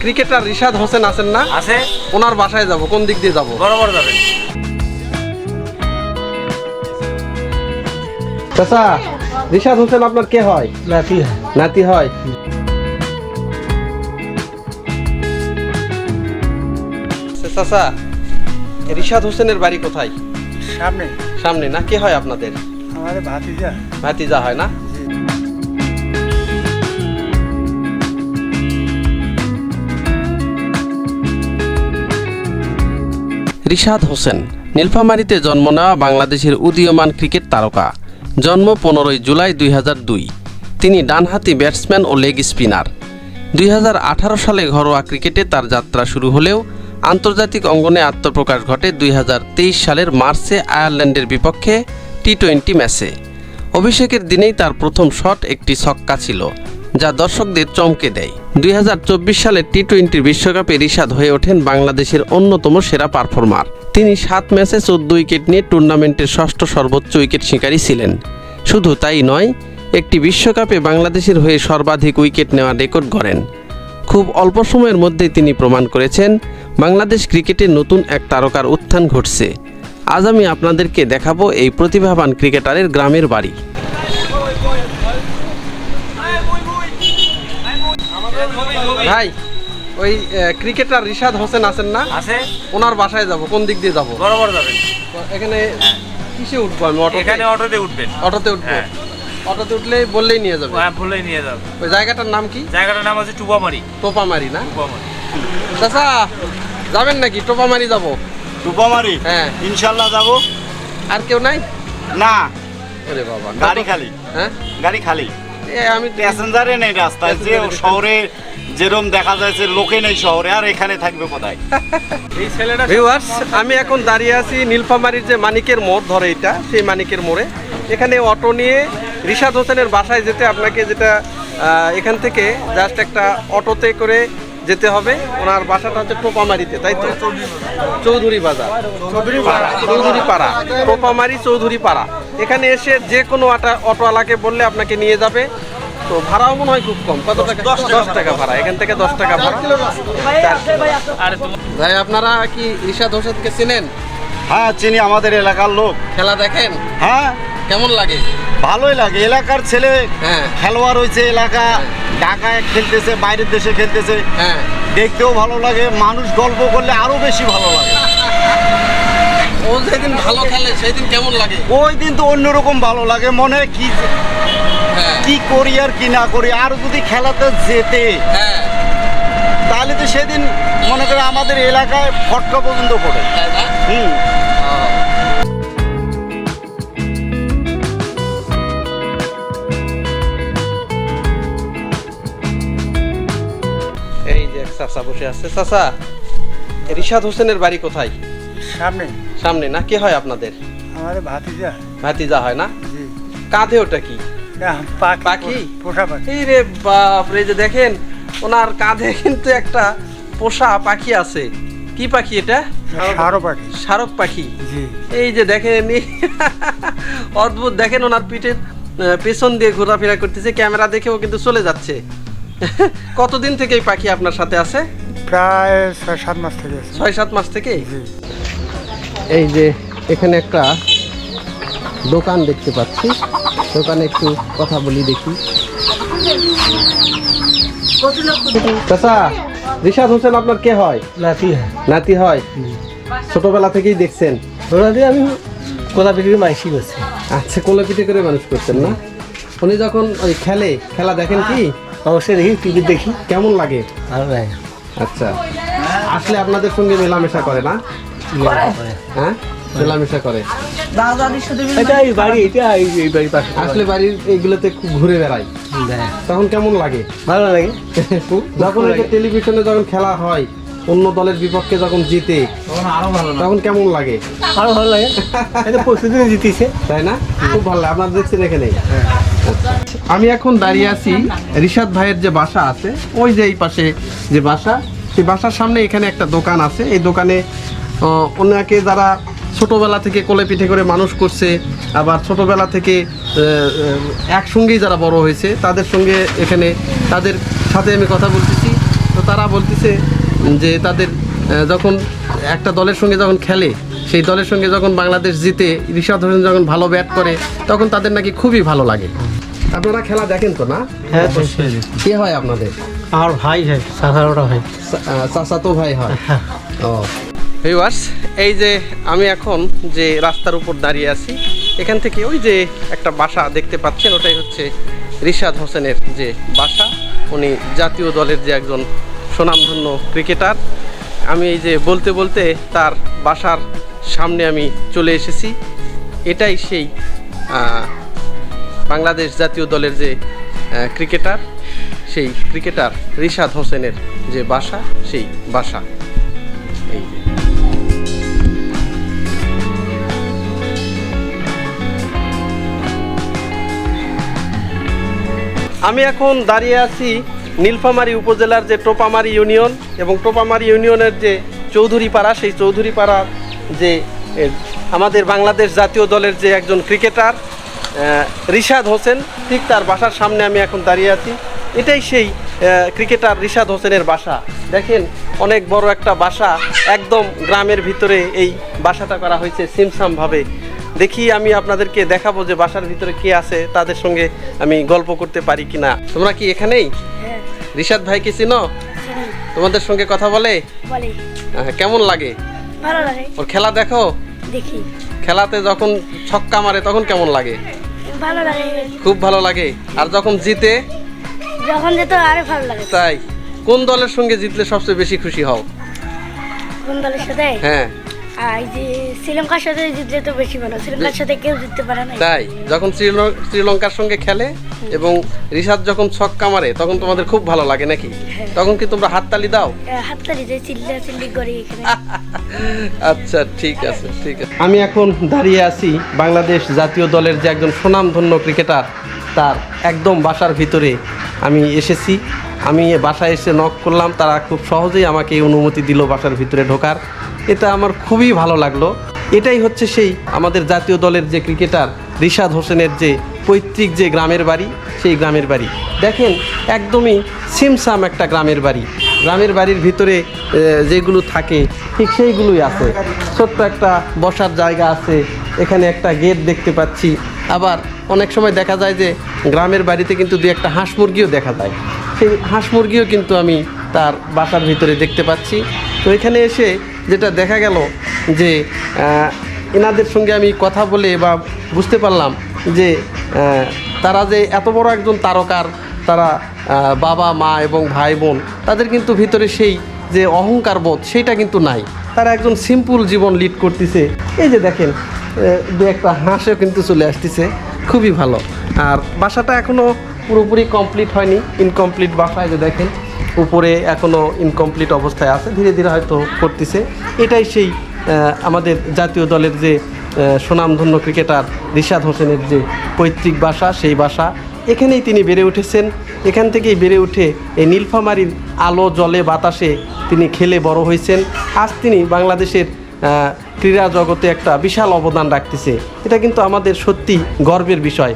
Cricketer Rishad Hossain আছেন না? আছে। ওনার বাসায় যাব কোন দিক দিয়ে যাব? বরাবর যাবেন চাচা রিশাদ হোসেন আপনার কে হয়? নাতি হয়। নাতি হয়। চাচা রিশাদ হোসেনের বাড়ি কোথায়? সামনে। সামনে না? কে হয় আপনাদের? আমাদের ভাতিজা। ভাতিজা হয় না? রিশাদ হোসেন। নীলফামারীতে জন্ম নেওয়া বাংলাদেশের উদীয়মান ক্রিকেট তারকা। জন্ম পনেরোই জুলাই দুই তিনি ডানহাতি ব্যাটসম্যান ও লেগ স্পিনার। দুই হাজার আঠারো সালে ঘরোয়া ক্রিকেটে তার যাত্রা শুরু হলেও আন্তর্জাতিক অঙ্গনে আত্মপ্রকাশ ঘটে দুই হাজার তেইশ সালের মার্চে আয়ারল্যান্ডের বিপক্ষে টি টোয়েন্টি ম্যাচে। অভিষেকের দিনেই তার প্রথম শট একটি ছক্কা ছিল, যা দর্শকদের চমকে দেয়। দুই সালের টি টোয়েন্টি বিশ্বকাপে রিশাদ হয়ে ওঠেন বাংলাদেশের অন্যতম সেরা পারফর্মার। তিনি সাত ম্যাচে চোদ্দ উইকেট নিয়ে টুর্নামেন্টের ষষ্ঠ সর্বোচ্চ উইকেট শিকারী ছিলেন। শুধু তাই নয়, একটি বিশ্বকাপে বাংলাদেশের হয়ে সর্বাধিক উইকেট নেওয়ার রেকর্ড গড়েন। খুব অল্প সময়ের মধ্যেই তিনি প্রমাণ করেছেন, বাংলাদেশ ক্রিকেটে নতুন এক তারকার উত্থান ঘটছে। আজ আমি আপনাদেরকে দেখাবো এই প্রতিভাবান ক্রিকেটারের গ্রামের বাড়ি। ভাই ওই ক্রিকেটার রিশাদ হোসেন আছেন না? আছে। ওনার বাসায় যাব কোন দিক দিয়ে যাব? বরাবর যাবেন। এখানে কিসে উঠবো আমি? অটোতে? এখানে অটোতে উঠবেন। অটোতে উঠবো? হ্যাঁ। অটোতে উঠলে বললেই নিয়ে যাবে? হ্যাঁ ভুলেই নিয়ে যাবেন ওই জায়গাটার নাম কি? জায়গাটার নাম আছে টুপামারি। টোপামারি না? টুপামারি। চাচা যাবেন নাকি? টোপামারি যাব। রূপমারি হ্যাঁ। ইনশাল্লাহ যাব। আর কেউ নাই? না। ওরে বাবা। গাড়ি খালি। হ্যাঁ? গাড়ি খালি। আমি প্যাসেঞ্জারে নেই রাস্তায় যে শহরে যেরকম দেখা যাচ্ছে লোকে নেই শহরে আর এখানে থাকবে কোথায়? এই ছেলেটা ভিউয়ার্স আমি এখন দাঁড়িয়ে আছি নীলফামারির যে মানিকের মোড় ধরে এটা সেই মানিকের মোড়ে। এখানে অটো নিয়ে রিশাদ হোসেনের বাসায় যেতে আপনাকে যেটা এখান থেকে জাস্ট একটা অটোতে করে যেতে হবে। ওনার বাসাটা হচ্ছে টোপামারিতে তাই তো? চৌধুরী বাজার চৌধুরী পাড়া চৌধুরী পাড়া টোপামারি চৌধুরী পাড়া এখানে এসে যে কোনো অটোওয়ালাকে বললে আপনাকে নিয়ে যাবে। তো ভাড়াও মনে হয় খুব কম। কত টাকা? দশ টাকা ভাড়া। এখান থেকে দশ টাকা ভাড়া। ভাই আপনারা কি রিশাদ হোসেনকে চিনেন? হ্যাঁ চিনি আমাদের এলাকার লোক। খেলা দেখেন? হ্যাঁ। কেমন লাগে? ভালোই লাগে। এলাকার ছেলে হ্যাঁ। খেলোয়াড় হয়েছে এলাকা ঢাকায় খেলতেছে বাইরের দেশে খেলতেছে। হ্যাঁ। দেখতেও ভালো লাগে মানুষ গল্প করলে আরও বেশি ভালো লাগে। ও যেদিন ভালো খেলে সেদিন কেমন লাগে? ওই দিন তো অন্যরকম ভালো লাগে মনে হয় কি হ্যাঁ। কি করি আর কি না করি আর যদি খেলাতে যেতে তাহলে তো সেদিন মনে করে আমাদের এলাকায় ফটকা পর্যন্ত পড়ে। হুম। চাচা বসে আছে। চাচা রিশাদ হোসেনের বাড়ি কোথায়? সামনে। সামনে না? কে হয় আপনাদের? আমাদের ভাতিজা। ভাতিজা হয় না? জি। কাঁধে ওটা কি? পাখি পাখি? পোষা পাখি। এই রে বাপ রে যে দেখেন ওনার কাঁধে কিন্তু একটা পোষা পাখি আছে। কি পাখি এটা? সারো পাখি। শারক পাখি। জি। এই যে দেখেন অদ্ভুত দেখেন ওনার পিঠের পেছন দিয়ে ঘোরাফেরা করতেছে ক্যামেরা দেখেও কিন্তু চলে যাচ্ছে। কতদিন থেকে এই পাখি আপনার সাথে আছে? প্রায় ছয় সাত মাস থেকে ছয় সাত মাস থেকে? এই যে এখানে একটা দোকান দেখতে পাচ্ছি। দোকানে একটু কথা বলি দেখি। চাচা রিশাদ হোসেন আপনার কে হয়? নাতি হয়। নাতি হয়। ছোটবেলা থেকেই দেখছেন। দিয়ে আমি কোথা বিক্রি মাইসি করছি। আচ্ছা কোলে পিঠে করে মানুষ করতেন না? উনি যখন ওই খেলে খেলা দেখেন কি? অবশ্যই দেখি টিভি দেখি কেমন লাগে? ভালো লাগে। আচ্ছা আসলে আপনাদের সঙ্গে মেলামেশা করে না? হ্যাঁ? মেলামেশা করে। এটা এই বাড়ি এটা এই বাড়ির পাশে। আসলে বাড়ির এইগুলোতে খুব ঘুরে বেড়ায় হ্যাঁ, তখন কেমন লাগে? ভালো লাগে। যখন টেলিভিশনে যখন খেলা হয় অন্য দলের বিপক্ষে যখন জিতে তখন কেমন লাগে? আরও ভালো লাগে। এটা প্রতিদিন জিতিছে তাই না? খুব ভালো লাগে। আপনারা দেখছেন এখানে। আচ্ছা। আমি এখন দাঁড়িয়ে আছি ঋষাদ ভাইয়ের যে বাসা আছে ওই যে এই পাশে যে বাসা সেই বাসার সামনে এখানে একটা দোকান আছে। এই দোকানে ওনাকে যারা ছোটবেলা থেকে কোলে পিঠে করে মানুষ করছে আবার ছোটবেলা থেকে একসঙ্গেই যারা বড় হয়েছে তাদের সঙ্গে এখানে তাদের সাথে আমি কথা বলতেছি। তো তারা বলতেছে যে তাদের যখন একটা দলের সঙ্গে যখন খেলে সেই দলের সঙ্গে যখন বাংলাদেশ জিতে রিশাদ হোসেন যখন ভালো ব্যাট করে তখন তাদের নাকি খুবই ভালো লাগে। আপনারা খেলা দেখেন তো না? হ্যাঁ কে হয় আপনাদের? আমার ভাই হয় সাধারণটা ভাই চাচাতো ভাই হয়। হ্যাঁ। ও। ভিউয়ার্স এই যে আমি এখন যে রাস্তার উপর দাঁড়িয়ে আছি এখান থেকে ওই যে একটা বাসা দেখতে পাচ্ছেন ওটাই হচ্ছে রিশাদ হোসেনের যে বাসা। উনি জাতীয় দলের যে একজন সুনামধন্য ক্রিকেটার আমি এই যে বলতে বলতে তার বাসার সামনে আমি চলে এসেছি। এটাই সেই বাংলাদেশ জাতীয় দলের যে ক্রিকেটার, সেই ক্রিকেটার রিশাদ হোসেনের যে বাসা, সেই বাসা। এই যে। আমি এখন দাঁড়িয়ে আছি নীলফামারী উপজেলার যে টোপামারি ইউনিয়ন এবং টোপামারি ইউনিয়নের যে চৌধুরী পাড়া সেই চৌধুরী পাড়ার যে আমাদের বাংলাদেশ জাতীয় দলের যে একজন ক্রিকেটার রিশাদ হোসেন, ঠিক তার বাসার সামনে আমি এখন দাঁড়িয়ে আছি। এটাই সেই ক্রিকেটার রিশাদ হোসেনের বাসা। দেখেন, অনেক বড় একটা বাসা, একদম গ্রামের ভিতরে এই বাসাটা করা হয়েছে সিমসামভাবে। দেখি আমি আপনাদেরকে দেখাবো যে বাসার ভিতরে কে আছে তাদের সঙ্গে আমি গল্প করতে পারি কি না তোমরা কি এখানেই? হ্যাঁ। রিশাদ ভাই কি চিনো? তোমাদের সঙ্গে কথা বলে? কেমন লাগে? ভালো লাগে। ওর খেলা দেখো? দেখি। খেলাতে যখন ছক্কা মারে তখন কেমন লাগে? ভালো লাগে। খুব ভালো লাগে। আর যখন জিতে? যখন যেত আরও ভালো লাগে। তাই। কোন দলের সঙ্গে জিতলে সবচেয়ে বেশি খুশি হও? কোন দলের সাথে? হ্যাঁ। এই যে শ্রীলঙ্কার সাথে জিতলে তো বেশি ভালো শ্রীলঙ্কার সাথে কেউ জিততে পারে না তাই যখন শ্রীল- শ্রীলঙ্কার সঙ্গে খেলে এবং রিশাদ যখন ছক্কা মারে তখন তোমাদের খুব ভালো লাগে নাকি? তখন কি তোমরা হাততালি দাও? হাততালি চিল্লা চিল্লি করি এখানে। আচ্ছা ঠিক আছে ঠিক আছে। আমি এখন দাঁড়িয়ে আছি বাংলাদেশ জাতীয় দলের যে একজন সুনামধন্য ক্রিকেটার তার একদম বাসার ভিতরে আমি এসেছি। আমি বাসায় এসে নক করলাম, তারা খুব সহজেই আমাকে অনুমতি দিল বাসার ভিতরে ঢোকার। এটা আমার খুবই ভালো লাগল। এটাই হচ্ছে সেই আমাদের জাতীয় দলের যে ক্রিকেটার রিশাদ হোসেনের যে পৈতৃক যে গ্রামের বাড়ি, সেই গ্রামের বাড়ি। দেখেন, একদমই সিমসাম একটা গ্রামের বাড়ি। গ্রামের বাড়ির ভিতরে যেগুলো থাকে, ঠিক সেইগুলোই আছে। ছোট্ট একটা বসার জায়গা আছে, এখানে একটা গেট দেখতে পাচ্ছি। আবার অনেক সময় দেখা যায় যে, গ্রামের বাড়িতে কিন্তু দু একটা হাঁস মুরগিও দেখা যায়। সেই হাঁস মুরগিও কিন্তু আমি তার বাসার ভিতরে দেখতে পাচ্ছি। তো এখানে এসে যেটা দেখা গেল যে এনাদের সঙ্গে আমি কথা বলে বা বুঝতে পারলাম যে তারা যে এত বড় একজন তারকার, তারা বাবা, মা এবং ভাই, বোন, তাদের কিন্তু ভিতরে সেই যে অহংকার বোধ, সেইটা কিন্তু নাই। তারা একজন সিম্পল জীবন লিড করতেছে। এই যে দেখেন দু একটা হাঁসও কিন্তু চলে আসতেছে। খুবই ভালো। আর বাসাটা এখনও পুরোপুরি কমপ্লিট হয়নি ইনকমপ্লিট বাসায় যে দেখেন, উপরে এখনও ইনকমপ্লিট অবস্থায় আছে, ধীরে ধীরে হয়তো করতেছে। এটাই সেই আমাদের জাতীয় দলের যে সুনামধন্য ক্রিকেটার রিশাদ হোসেনের যে পৈতৃক বাসা, সেই বাসা, এখানেই তিনি বেড়ে উঠেছেন। এখান থেকেই বেড়ে উঠে এই নীলফামারীর আলো, জলে, বাতাসে তিনি খেলে বড় হয়েছেন। আজ তিনি বাংলাদেশের ক্রীড়া জগতে একটা বিশাল অবদান রাখতেছে। এটা কিন্তু আমাদের সত্যি গর্বের বিষয়।